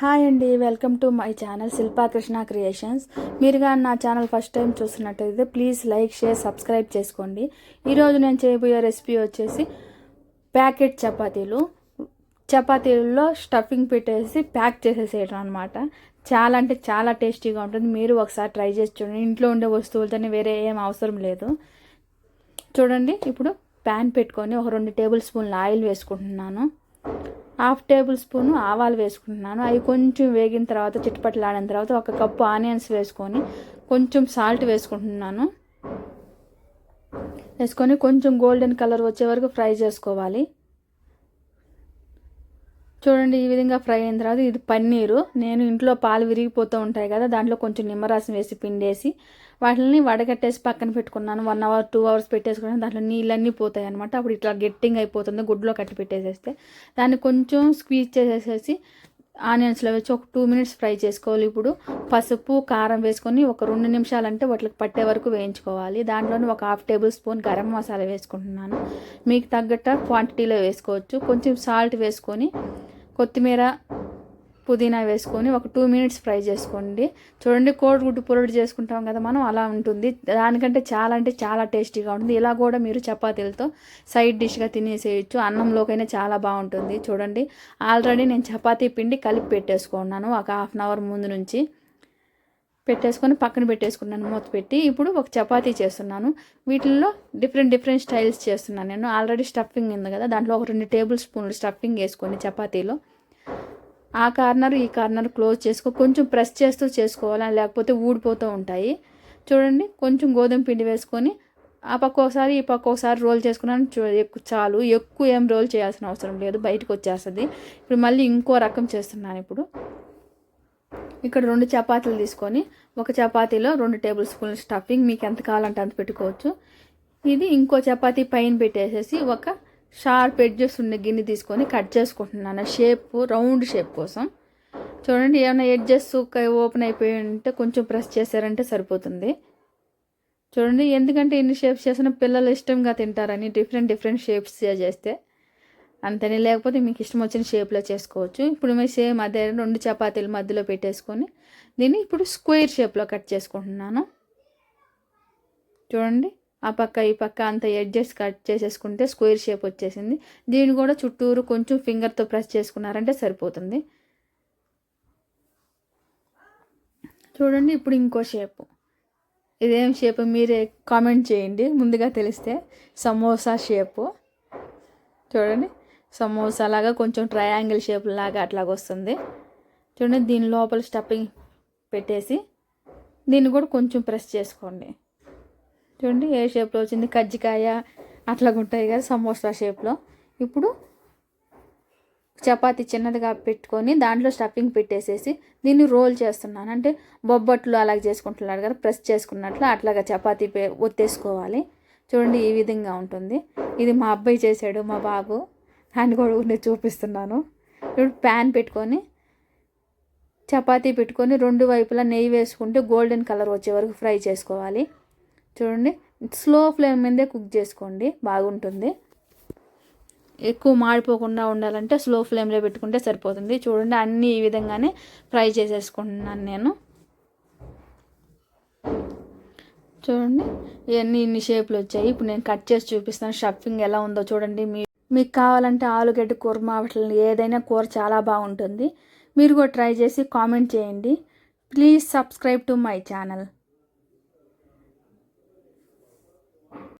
Hi అండి welcome to my channel Shilpakrishna creations. మీరు కానీ నా ఛానల్ ఫస్ట్ టైం చూస్తున్నట్టయితే ప్లీజ్ లైక్ షేర్ సబ్స్క్రైబ్ చేసుకోండి. ఈరోజు నేను చేయబోయే రెసిపీ వచ్చేసి ప్యాకెట్ చపాతీలు. చపాతీల్లో స్టఫింగ్ పెట్టేసి ప్యాక్ చేసేసేయడం అనమాట చాలా అంటే చాలా టేస్టీగా ఉంటుంది. మీరు ఒకసారి ట్రై చేసి చూడండి. ఇంట్లో ఉండే వస్తువులతోనే వేరే ఏం అవసరం లేదు. చూడండి ఇప్పుడు ప్యాన్ పెట్టుకొని ఒక రెండు టేబుల్ స్పూన్ల ఆయిల్ వేసుకుంటున్నాను. హాఫ్ టేబుల్ స్పూన్ ఆవాలు వేసుకుంటున్నాను. అవి కొంచెం వేగిన తర్వాత చిట్టుపట్లాడిన తర్వాత ఒక కప్పు ఆనియన్స్ వేసుకొని కొంచెం సాల్ట్ వేసుకుంటున్నాను. వేసుకొని కొంచెం గోల్డెన్ కలర్ వచ్చే వరకు ఫ్రై చేసుకోవాలి. చూడండి ఈ విధంగా ఫ్రై అయిన తర్వాత ఇది పన్నీరు. నేను ఇంట్లో పాలు విరిగిపోతూ ఉంటాయి కదా దాంట్లో కొంచెం నిమ్మరసం వేసి పిండేసి వాటిని వడగట్టేసి పక్కన పెట్టుకున్నాను. వన్ అవర్ టూ అవర్స్ పెట్టేసుకున్నాను. దాంట్లో నీళ్ళన్నీ పోతాయి అనమాట అప్పుడు ఇట్లా గట్టింగ్ అయిపోతుంది. గుడ్లో కట్టి పెట్టేసేస్తే దాన్ని కొంచెం స్క్వీజ్ చేసేసేసి ఆనియన్స్లో వేసి ఒక టూ మినిట్స్ ఫ్రై చేసుకోవాలి. ఇప్పుడు పసుపు కారం వేసుకొని ఒక రెండు నిమిషాలు అంటే వాటికి పట్టే వరకు వేయించుకోవాలి. దాంట్లోనే ఒక half tablespoon garam masala వేసుకుంటున్నాను. మీకు తగ్గట్ట క్వాంటిటీలో వేసుకోవచ్చు. కొంచెం సాల్ట్ వేసుకొని కొత్తిమీర పుదీనా వేసుకొని ఒక టూ మినిట్స్ ఫ్రై చేసుకోండి. చూడండి కోడిగుడ్డు పొరడు చేసుకుంటాం కదా మనం అలా ఉంటుంది. దానికంటే చాలా అంటే చాలా టేస్టీగా ఉంటుంది. ఇలా కూడా మీరు చపాతీలతో సైడ్ డిష్గా తినేసేయచ్చు. అన్నంలోకైనా చాలా బాగుంటుంది. చూడండి ఆల్రెడీ నేను చపాతీ పిండి కలిపి పెట్టేసుకున్నాను. ఒక హాఫ్ అన్ అవర్ ముందు నుంచి. పెట్టేసుకొని పక్కన పెట్టేసుకున్నాను మూత పెట్టి. ఇప్పుడు ఒక చపాతీ చేస్తున్నాను. వీటిల్లో డిఫరెంట్ డిఫరెంట్ స్టైల్స్ చేస్తున్నాను నేను. ఆల్రెడీ స్టఫింగ్ ఉంది కదా దాంట్లో ఒక రెండు టేబుల్ స్పూన్లు స్టఫింగ్ వేసుకొని చపాతీలో. ఆ కార్నర్ ఈ కార్నర్ క్లోజ్ చేసుకో కొంచెం ప్రెస్ చేస్తూ చేసుకోవాలి లేకపోతే ఊడిపోతూ ఉంటాయి. చూడండి కొంచెం గోధుమ పిండి వేసుకొని ఆ పక్క ఒకసారి ఈ పక్క ఒకసారి రోల్ చేసుకున్నాను. ఎక్కువ చాలు. ఎక్కువ ఏం రోల్ చేయాల్సిన అవసరం లేదు బయటకు వచ్చేస్తుంది. ఇప్పుడు మళ్ళీ ఇంకో రకం చేస్తున్నాను ఇప్పుడు. ఇక్కడ రెండు చపాతీలు తీసుకొని ఒక చపాతీలో రెండు టేబుల్ స్పూన్ల స్టఫింగ్ మీకు ఎంత కావాలంటే అంత పెట్టుకోవచ్చు. ఇది ఇంకో చపాతీ పైన పెట్టేసేసి ఒక షార్ప్ ఎడ్జెస్ ఉన్న గిన్నె తీసుకొని కట్ చేసుకుంటున్నాను. షేప్ రౌండ్ షేప్ కోసం. చూడండి ఏమైనా ఎడ్జెస్ ఓపెన్ అయిపోయి ఉంటే కొంచెం ప్రెస్ చేశారంటే సరిపోతుంది. చూడండి ఎందుకంటే ఇన్ని షేప్స్ చేసిన పిల్లలు ఇష్టంగా తింటారని డిఫరెంట్ డిఫరెంట్ షేప్స్ చేస్తే. అంతనే. లేకపోతే మీకు ఇష్టం వచ్చిన షేప్లో చేసుకోవచ్చు. ఇప్పుడు మేము సేమ్ అదే రెండు చపాతీలు మధ్యలో పెట్టేసుకొని దీన్ని ఇప్పుడు స్క్వేర్ షేప్లో కట్ చేసుకుంటున్నాను. చూడండి. ఆ పక్క ఈ పక్క అంత ఎడ్జెస్ కట్ చేసేసుకుంటే స్క్వేర్ షేప్ వచ్చేసింది. దీన్ని కూడా చుట్టూరు కొంచెం ఫింగర్తో ప్రెస్ చేసుకున్నారంటే సరిపోతుంది. చూడండి ఇప్పుడు ఇంకో షేపు ఇదేం షేప్ మీరే కామెంట్ చేయండి. ముందుగా తెలిస్తే సమోసా షేపు చూడండి. సమోసా లాగా కొంచెం ట్రయాంగిల్ షేప్ లాగా అట్లాగ వస్తుంది చూడండి దీని లోపల స్టఫింగ్ పెట్టేసి దీన్ని కూడా కొంచెం ప్రెస్ చేసుకోండి. చూడండి ఏ షేప్లో వచ్చింది? కజ్జికాయ అట్లాగా ఉంటాయి కదా సమోసా షేప్లో. ఇప్పుడు చపాతి చిన్నదిగా పెట్టుకొని దాంట్లో స్టఫింగ్ పెట్టేసేసి దీన్ని రోల్ చేస్తున్నాను. అంటే బొబ్బట్లు అలాగ చేసుకుంటున్నారు కదా ప్రెస్ చేసుకున్నట్లు అట్లాగా చపాతీ ఒత్తేసుకోవాలి. చూడండి ఈ విధంగా ఉంటుంది. ఇది మా అబ్బాయి చేశాడు మా బాబు. హ్యాండ్ కూడా నేను చూపిస్తున్నాను. ఇప్పుడు ప్యాన్ పెట్టుకొని చపాతీ పెట్టుకొని రెండు వైపులా నెయ్యి వేసుకుంటే గోల్డెన్ కలర్ వచ్చే వరకు ఫ్రై చేసుకోవాలి. చూడండి స్లో ఫ్లేమ్ మీదే కుక్ చేసుకోండి బాగుంటుంది. ఎక్కువ మాడిపోకుండా ఉండాలంటే స్లో ఫ్లేమ్లో పెట్టుకుంటే సరిపోతుంది. చూడండి అన్నీ ఈ విధంగానే ఫ్రై చేసేసుకుంటున్నాను నేను. చూడండి ఇవన్నీ ఇన్ని షేప్లు వచ్చాయి. ఇప్పుడు నేను కట్ చేసి చూపిస్తాను షఫింగ్ ఎలా ఉందో చూడండి మీ మీకు కావాలంటే ఆలుగడ్డ కూర వాటిని ఏదైనా కూర చాలా బాగుంటుంది. మీరు కూడా ట్రై చేసి కామెంట్ చేయండి. Please subscribe to my channel.